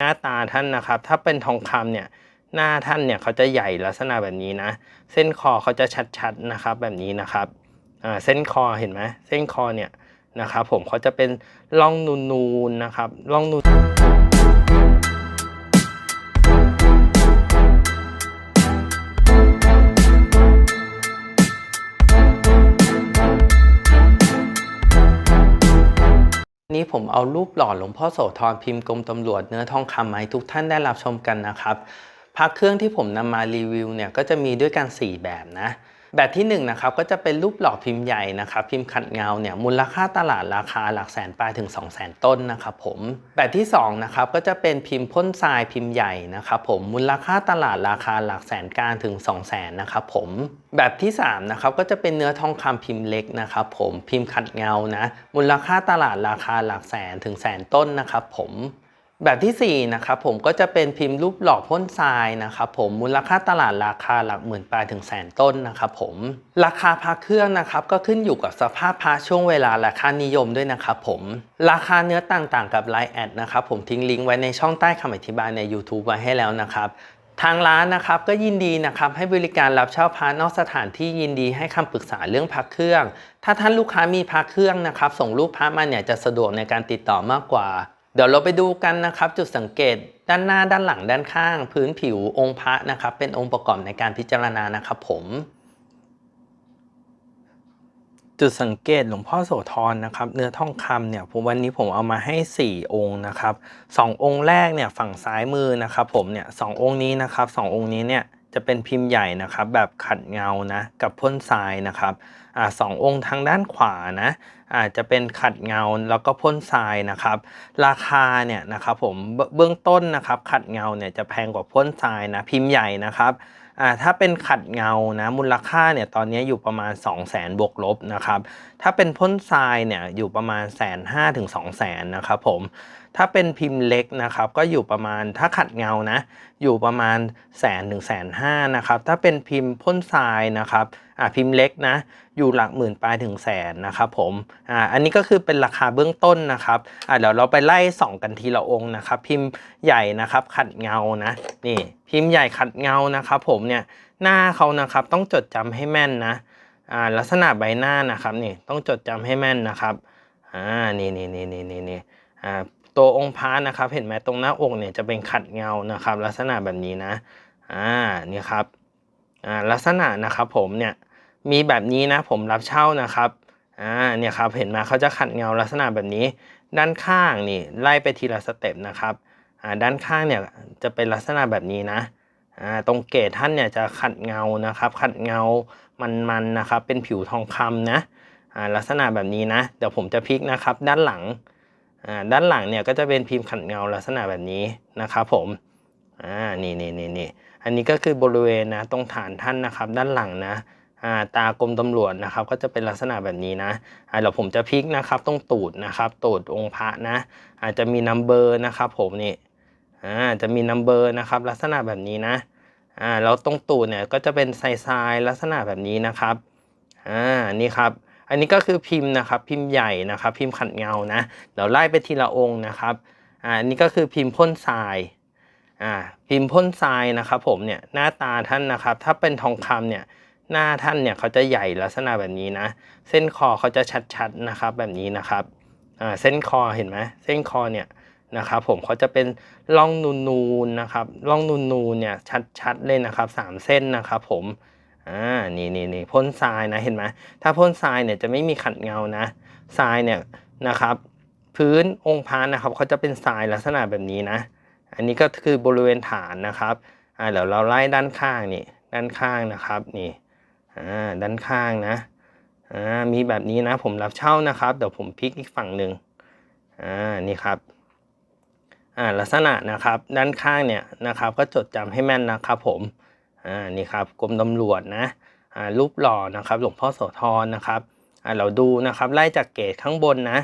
หน้าตาท่านนะครับ ถ้าเป็นทองคำเนี่ยหน้าท่านเนี่ยเขาจะใหญ่ลักษณะแบบนี้นะ เส้นคอเขาจะชัดๆนะครับแบบนี้นะครับเส้นคอเห็นไหมเส้นคอเนี่ยนะครับผมเขาจะเป็นร่องนูนๆนะครับร่องนูน นี้ผมเอารูปหล่อหลวงพ่อโสธรพิมพ์กรมตำรวจเนื้อทองคำมาให้ทุกท่านได้รับชมกันนะครับพระเครื่องที่ผมนำมารีวิวเนี่ยก็จะมีด้วยกัน 4 แบบนะ แบบที่1นงนะครับก็จะเป็นรูปหล่อพิมพ์ใหญ่นะครับพิมพ์ขัดเงาเนี่ยมูลค่าตลาดราคาหลักแสนปลายถึง 2 0 0แสนต้นนะครับผมแบบที่2นะครับก็จะเป็นพิมพ์พ่นทรายพิมพ์ใหญ่นะครับผมมูลค่าตลาดราคาหลักแสนกลางถึง 2 0 0แสนนะครับผมแบบที่3นะครับก็จะเป็นเนื้อทองคำพิมพ์เล็กนะครับผมพิมพ์ขัดเงานะมูลค่าตลาดราคาหลักแสนถึงแสนต้นนะครับผม แบบที่ 4 นะครับผมก็จะเป็นพิมพ์รูปหล่อพ่นทรายนะครับผมมูลค่าตลาดราคาหลักหมื่นปลายถึงแสนต้นนะครับผมราคาพระเครื่องนะครับก็ขึ้นอยู่กับสภาพพระช่วงเวลาและค่านิยมด้วยนะครับผมราคาเนื้อต่างๆกับไลน์แอดนะครับผมทิ้งลิงก์ไว้ในช่องใต้คำอธิบายใน YouTube ไว้ให้แล้วนะครับทางร้านนะครับก็ยินดีนะครับให้บริการรับเช่าพระนอกสถานที่ยินดีให้คำปรึกษาเรื่องพระเครื่อง ถ้าท่านลูกค้ามีพระเครื่องนะครับส่งรูปพระมาเนี่ยจะสะดวกในการติดต่อมากกว่า เดี๋ยวเราไปดูกันนะครับจุดสังเกตด้านหน้าด้านหลังด้านข้าง พื้นผิวองค์พระนะครับ เป็นองค์ประกอบในการพิจารณานะครับผม จุดสังเกตหลวงพ่อโสธรนะครับ เนื้อทองคำเนี่ยผมวันนี้ผมเอามาให้ 4 องค์นะครับสององค์แรกเนี่ยฝั่งซ้ายมือนะครับ ผมเนี่ยสององค์นี้นะครับสององค์นี้เนี่ย จะเป็นพิมพ์ใหญ่นะครับ แบบขัดเงานะกับพ่นทรายนะครับอ่าสององค์ทางด้านขวานะอาจจะเป็นขัดเงาแล้วก็พ่นทรายนะครับ ราคาเนี่ยนะครับผมเบื้องต้นนะครับขัดเงาเนี่ยจะแพงกว่าพ่นทรายนะพิมพ์ใหญ่นะครับอ่าถ้าเป็นขัดเงานะมูลค่าเนี่ยตอนนี้อยู่ประมาณ 2 0 0แสนบวกลบนะครับถ้าเป็นพ่นทรายเนี่ยอยู่ประมาณแสนห้าถึงสองแสนนะครับผม ถ้าเป็นพิมพ์เล็กนะครับก็อยู่ประมาณถ้าขัดเงานะอยู่ประมาณแสนถึงแสนห้านะครับถ้าเป็นพิมพ์พ่นทรายนะครับอ่าพิมพ์เล็กนะอยู่หลักหมื่นปลายถึงแสนนะครับผมอ่าอันนี้ก็คือเป็นราคาเบื้องต้นนะครับอ่าเดี๋ยวเราไปไล่ส่องกันทีละองค์นะครับพิมพ์ใหญ่นะครับขัดเงานะนี่พิมพ์ใหญ่ขัดเงานะครับผมเนี่ยหน้าเขานะครับต้องจดจำให้แม่นนะอ่าลักษณะใบหน้านะครับนี่ต้องจดจำให้แม่นนะครับอ่านี่นี่นี่นี่นี่นี่อ่า ตัวองค์พระนะครับ เห็นไหมตรงหน้าอกเนี่ยจะเป็นขัดเงานะครับ ลักษณะแบบนี้นะอ่านี่ครับอ่าลักษณะนะครับผมเนี่ยมีแบบนี้นะผมรับเช่านะครับอ่าเนี่ยครับเห็นไหมเขาจะขัดเงาลักษณะแบบนี้ ด้านข้างนี่ไล่ไปทีละสเต็ปนะครับอ่าด้านข้างเนี่ยจะเป็นลักษณะแบบนี้นะอ่าตรงเกศท่านเนี่ยจะขัดเงานะครับ ขัดเงามันๆนะครับ เป็นผิวทองคำนะอ่าลักษณะแบบนี้นะ เดี๋ยวผมจะพลิกนะครับ ด้านหลัง ด้านหลังเนี่ยก็จะเป็นพิมพ์ขัดเงาลักษณะแบบนี้นะครับผมอ่านี่นี่นี่นี่อันนี้ก็คือบริเวณนะตรงฐานท่านนะครับ ด้านหลังนะอ่าตากรมตำรวจนะครับ ก็จะเป็นลักษณะแบบนี้นะอ่าเดี๋ยวผมจะพลิกนะครับตรงตูดนะครับตูดองค์พระนะ อาจจะมีนัมเบอร์นะครับผมนี่อ่าจะมีนัมเบอร์นะครับ ลักษณะแบบนี้นะอ่าแล้วตรงตูดเนี่ยก็จะเป็นทรายๆลักษณะแบบนี้นะครับอ่านี่ครับ อันนี้ก็คือพิมพ์นะครับพิมพ์ใหญ่นะครับ พิมพ์ขัดเงานะเดี๋ยวไล่ไปทีละองค์นะครับอ่าอันนี้ก็คือพิมพ์พ่นทรายอ่าพิมพ์พ่นทรายนะครับผมเนี่ยหน้าตาท่านนะครับ ถ้าเป็นทองคำเนี่ยหน้าท่านเนี่ยเขาจะใหญ่ลักษณะแบบนี้นะ เส้นคอเขาจะชัดๆนะครับแบบนี้นะครับอ่าเส้นคอเห็นไหมเส้นคอเนี่ยนะครับผมเขาจะเป็นร่องนูนๆนะครับร่องนูนๆเนี่ยชัดๆเลยนะครับสามเส้นนะครับผม อ่านี่นี่นี่พ่นทรายนะเห็นไหมถ้าพ่นทรายเนี่ยจะไม่มีขัดเงานะทรายเนี่ยนะครับ พื้นองค์พระนะครับเขาจะเป็นทรายลักษณะแบบนี้นะ อันนี้ก็คือบริเวณฐานนะครับอ่าเดี๋ยวเราไล่ด้านข้างนี่ด้านข้างนะครับนี่อ่าด้านข้างนะอ่ามีแบบนี้นะผมรับเช่านะครับเดี๋ยวผมพลิกอีกฝั่งหนึ่งอ่านี่ครับอ่าลักษณะนะครับด้านข้างเนี่ยนะครับก็จดจำให้แม่นนะครับผม อ่านี่ครับกรมตำรวจนะอ่ารูปหล่อนะครับหลวงพ่อโสธรนะครับอ่าเราดูนะครับไล่จากเกรดข้างบนนะ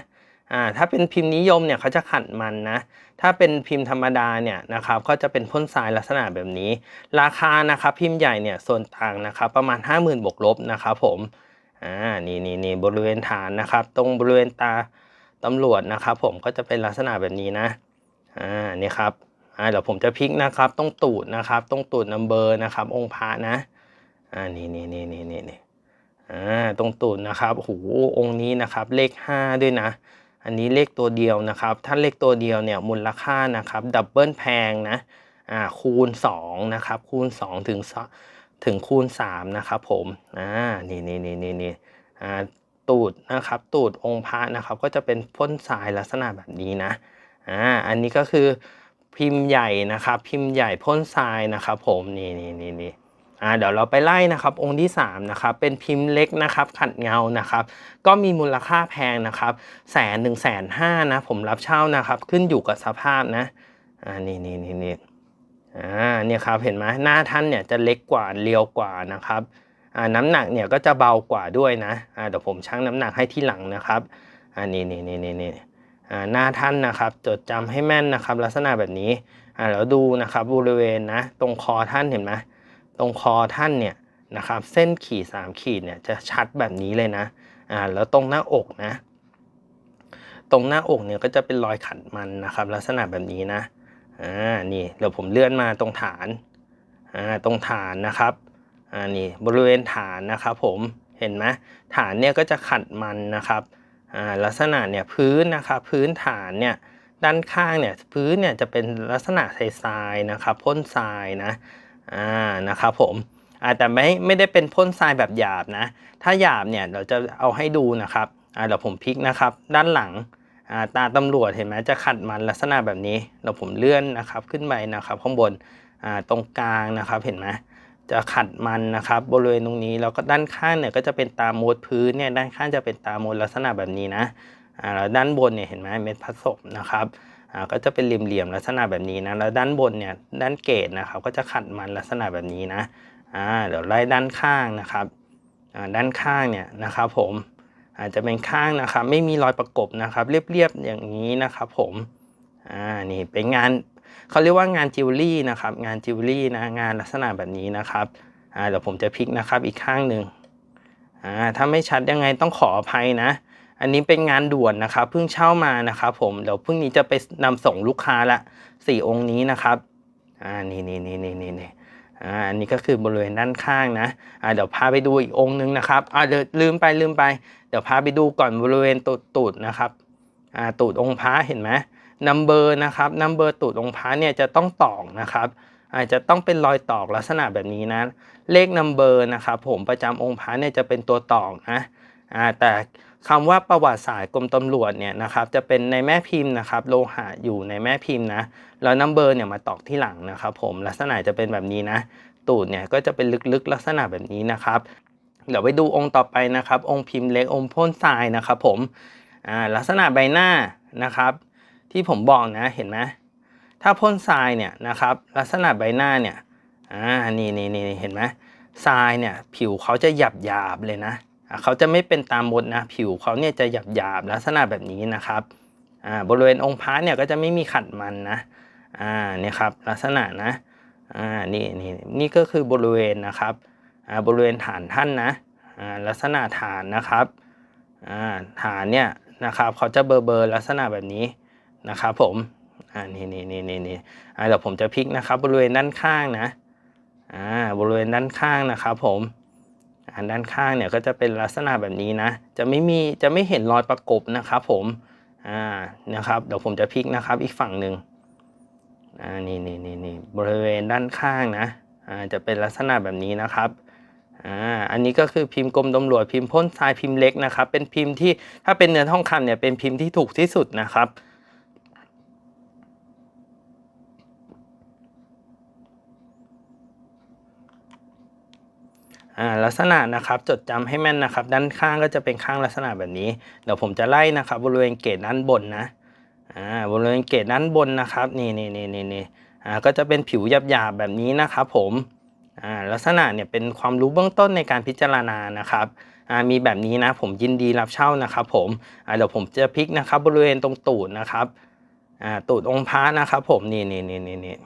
อ่าถ้าเป็นพิมพ์นิยมเนี่ยเขาจะขัดมันนะ ถ้าเป็นพิมพ์ธรรมดาเนี่ยนะครับก็จะเป็นพ่นทรายลักษณะแบบนี้ ราคานะครับพิมพ์ใหญ่เนี่ยส่วนต่างนะครับประมาณ 50,000บวกลบนะครับผมอ่านี่นี่นี่บริเวณฐานนะครับ ตรงบริเวณตาตำรวจนะครับ ผมก็จะเป็นลักษณะแบบนี้นะอ่านี่ครับ อ่าเดี๋ยวผมจะพลิกนะครับตรงตูดนะครับตรงตูดนัมเบอร์นะครับ องค์พระนะอ่านี่นี่นี่นี่นี่นี่อ่าตรงตูดนะครับโอ้โหองค์นี้นะครับเลขห้าด้วยนะ อันนี้เลขตัวเดียวนะครับ ถ้าเลขตัวเดียวเนี่ยมูลค่านะครับดับเบิลแพงนะอ่าคูณ2นะครับคูณ2ถึงถึงคูณ3นะครับผมอ่านี่นี่นี่นี่นี่อ่าตูดนะครับตูดองค์พระนะครับก็จะเป็นพ่นทรายลักษณะแบบนี้นะอ่าอันนี้ก็คือ พิมพ์ใหญ่นะครับ พิมพ์ใหญ่พ่นทรายนะครับ ผมนี่นี่นี่นี่อ่าเดี๋ยวเราไปไล่นะครับ องค์ที่3นะครับเป็นพิมพ์เล็กนะครับ ขัดเงานะครับ ก็มีมูลค่าแพงนะครับแสนหนึ่งแสนห้านะผมรับเช่านะครับ ขึ้นอยู่กับสภาพนะอ่านี่นี่นี่นี่อ่าเนี่ยครับเห็นไหมหน้าท่านเนี่ยจะเล็กกว่าเรียวกว่านะครับอ่าน้ำหนักเนี่ยก็จะเบากว่าด้วยนะอ่าเดี๋ยวผมชั่งน้ำหนักให้ที่หลังนะครับอ่านี่นี่นี่นี่นี่ หน้าท่านนะครับ จดจำให้แม่นนะครับ ลักษณะแบบนี้อ่าแล้วดูนะครับบริเวณนะตรงคอท่านเห็นไหมตรงคอท่านเนี่ยนะครับ เส้นขีดสามขีดเนี่ยจะชัดแบบนี้เลยนะอ่าแล้วตรงหน้าอกนะ ตรงหน้าอกเนี่ยก็จะเป็นรอยขัดมันนะครับ ลักษณะแบบนี้นะอ่านี่เดี๋ยวผมเลื่อนมาตรงฐานอ่าตรงฐานนะครับอ่านี่บริเวณฐานนะครับ ผมเห็นไหมฐานเนี่ยก็จะขัดมันนะครับ ลักษณะเนี่ยพื้นนะครับพื้นฐานเนี่ยด้านข้างเนี่ยพื้นเนี่ยจะเป็นลักษณะทรายๆนะครับพ่นทรายนะอ่านะครับผมอ่าแต่ไม่ไม่ได้เป็นพ่นทรายแบบหยาบนะ ถ้าหยาบเนี่ยเราจะเอาให้ดูนะครับอ่าเดี๋ยวผมพลิกนะครับ ด้านหลังอ่าตาตำรวจเห็นไหมจะขัดมันลักษณะแบบนี้เราผมเลื่อนนะครับขึ้นไปนะครับข้างบนอ่าตรงกลางนะครับเห็นไหม จะขัดมันนะครับ บริเวณตรงนี้แล้วก็ด้านข้างเนี่ยก็จะเป็นตามดพื้นเนี่ยด้านข้างจะเป็นตามดลักษณะแบบนี้นะอ่าแล้วด้านบนเนี่ยเห็นไหมเม็ดผสมนะครับอ่าก็จะเป็นเหลี่ยมๆลักษณะแบบนี้นะแล้วด้านบนเนี่ยด้านเกตนะครับก็จะขัดมันลักษณะแบบนี้นะอ่าเดี๋ยวไล่ด้านข้างนะครับอ่าด้านข้างเนี่ยนะครับผมอาจจะเป็นข้างนะครับ ไม่มีรอยประกบนะครับ เรียบๆอย่างนี้นะครับ ผมอ่านี่เป็นงาน เขาเรียกว่างานจิวเวลรี่นะครับ งานจิวเวลรี่นะงานลักษณะแบบนี้นะครับอ่าเดี๋ยวผมจะพลิกนะครับอีกข้างหนึ่งอ่าถ้าไม่ชัดยังไงต้องขออภัยนะ อันนี้เป็นงานด่วนนะครับเพิ่งเช่ามานะครับผมเดี๋ยวพรุ่งนี้จะไปนำส่งลูกค้าละสี่องค์นี้นะครับอ่านี่นี่นี่นี่นี่นี่อ่าอันนี้ก็คือบริเวณด้านข้างนะอ่าเดี๋ยวพาไปดูอีกองค์นึงนะครับอ่าเดี๋ยวลืมไปลืมไป เดี๋ยวพาไปดูก่อนบริเวณตูดตูดนะครับอ่าตูดองค์พระเห็นไหม นัมเบอร์นะครับนัมเบอร์ตูดองค์พระเนี่ยจะต้องตอกนะครับ อาจจะต้องเป็นรอยตอกลักษณะแบบนี้นะ เลขนัมเบอร์นะครับผมประจำองค์พระเนี่ยจะเป็นตัวตอกนะอ่าแต่คำว่าประวัติศาสตร์กรมตำรวจเนี่ยนะครับจะเป็นในแม่พิมพ์นะครับโลหะอยู่ในแม่พิมพ์นะแล้วนัมเบอร์เนี่ยมาตอกที่หลังนะครับผมลักษณะจะเป็นแบบนี้นะ ตูดเนี่ยก็จะเป็นลึกๆลักษณะแบบนี้นะครับเดี๋ยวไปดูองค์ต่อไปนะครับ องค์พิมพ์เล็กองค์พ่นทรายนะครับผมลักษณะใบหน้านะครับ ที่ผมบอกนะเห็นไหมถ้าพ่นทรายเนี่ยนะครับลักษณะใบหน้าเนี่ยอ่านี่นี่นี่เห็นไหมทรายเนี่ยผิวเขาจะหยาบหยาบเลยนะเขาจะไม่เป็นตามมดนะผิวเขาเนี่ยจะหยาบหยาบลักษณะแบบนี้นะครับอ่าบริเวณองค์พระเนี่ยก็จะไม่มีขัดมันนะอ่าเนี่ยครับลักษณะนะอ่านี่นี่นี่ก็คือบริเวณนะครับอ่าบริเวณฐานท่านนะอ่าลักษณะฐานนะครับอ่าฐานเนี่ยนะครับเขาจะเบอร์เบอร์ลักษณะแบบนี้ นะครับผมอ่านี่นี่นี่นี่นี่อ่าเดี๋ยวผมจะพลิกนะครับ บริเวณด้านข้างนะอ่าบริเวณด้านข้างนะครับผมอ่าด้านข้างเนี่ยก็จะเป็นลักษณะแบบนี้นะ จะไม่มีจะไม่เห็นรอยประกบนะครับผมอ่านะครับเดี๋ยวผมจะพลิกนะครับอีกฝั่งหนึ่งอ่านี่นี่นี่นี่บริเวณด้านข้างนะอ่าจะเป็นลักษณะแบบนี้นะครับอ่าอันนี้ก็คือพิมพ์กรมตำรวจพิมพ์พ่นทรายพิมพ์เล็กนะครับ เป็นพิมพ์ที่ถ้าเป็นเนื้อทองคำเนี่ยเป็นพิมพ์ที่ถูกที่สุดนะครับ อ่าลักษณะนะครับจดจำให้แม่นนะครับ ด้านข้างก็จะเป็นข้างลักษณะแบบนี้ เดี๋ยวผมจะไล่นะครับ บริเวณเกตด้านบนนะอ่าบริเวณเกตด้านบนนะครับนี่นี่นี่นี่นี่อ่าก็จะเป็นผิวหยาบๆแบบนี้นะครับผมอ่าลักษณะเนี่ยเป็นความรู้เบื้องต้นในการพิจารณานะครับอ่ามีแบบนี้นะผมยินดีรับเช่านะครับผมอ่าเดี๋ยวผมจะพลิกนะครับ บริเวณตรงตูดนะครับอ่าตูดองค์พระนะครับผมนี่นี่นี่นี่นี่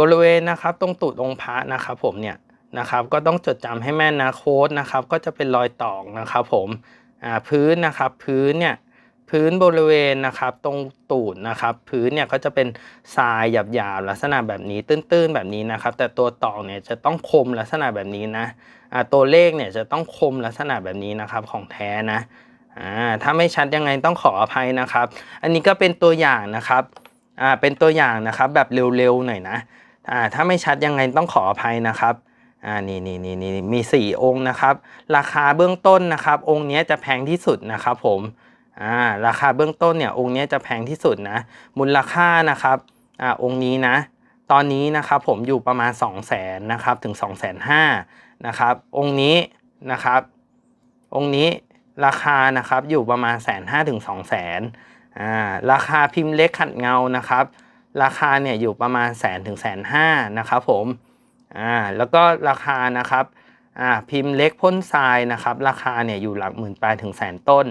บริเวณนะครับตรงตูดองค์พระนะครับผมเนี่ยนะครับก็ต้องจดจำให้แม่นนะโค้ดนะครับก็จะเป็นรอยตอกนะครับผมอ่าพื้นนะครับพื้นเนี่ยพื้นบริเวณนะครับตรงตูดนะครับพื้นเนี่ยก็จะเป็นทรายหยาบๆลักษณะแบบนี้ตื้นๆแบบนี้นะครับ แต่ตัวตอกเนี่ยจะต้องคมลักษณะแบบนี้นะอ่าตัวเลขเนี่ยจะต้องคมลักษณะแบบนี้นะครับของแท้นะอ่าถ้าไม่ชัดยังไงต้องขออภัยนะครับ อันนี้ก็เป็นตัวอย่างนะครับ อ่าเป็นตัวอย่างนะครับแบบเร็วๆหน่อยนะอ่าถ้าไม่ชัดยังไงต้องขออภัยนะครับอ่านี่นี่นี่นี่มีสี่องค์นะครับ ราคาเบื้องต้นนะครับ องค์นี้จะแพงที่สุดนะครับผมอ่าราคาเบื้องต้นเนี่ยองค์นี้จะแพงที่สุดนะมูลค่านะครับอ่าองค์นี้นะตอนนี้นะครับผมอยู่ประมาณ 2 0 0แสนนะครับถึง 2 5 0 0 0นะครับองค์นี้นะครับ องค์นี้ราคานะครับอยู่ประมาณแสนห้าถึงสองแสน อ่าราคาพิมพ์เล็กขัดเงานะครับ ราคาเนี่ยอยู่ประมาณแสนถึงแสนห้านะครับผมอ่าแล้วก็ราคานะครับอ่าพิมพ์เล็กพ่นทรายนะครับ ราคาเนี่ยอยู่หลักหมื่นปลายถึงแสนต้น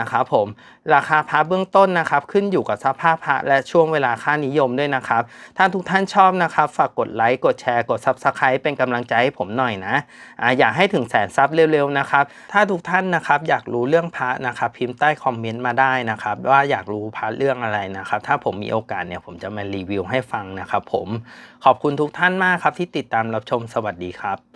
นะครับผมราคาพระเบื้องต้นนะครับ ขึ้นอยู่กับสภาพพระและช่วงเวลาค่านิยมด้วยนะครับ ถ้าทุกท่านชอบนะครับ ฝากกดไลค์กดแชร์กด Subscribe เป็นกำลังใจให้ผมหน่อยนะอ่าอยากให้ถึงแสนซับเร็วๆนะครับ ถ้าทุกท่านนะครับอยากรู้เรื่องพระนะครับ พิมพ์ใต้คอมเมนต์มาได้นะครับ ว่าอยากรู้พระเรื่องอะไรนะครับ ถ้าผมมีโอกาสเนี่ยผมจะมารีวิวให้ฟังนะครับ ผมขอบคุณทุกท่านมากครับที่ติดตามรับชมสวัสดีครับ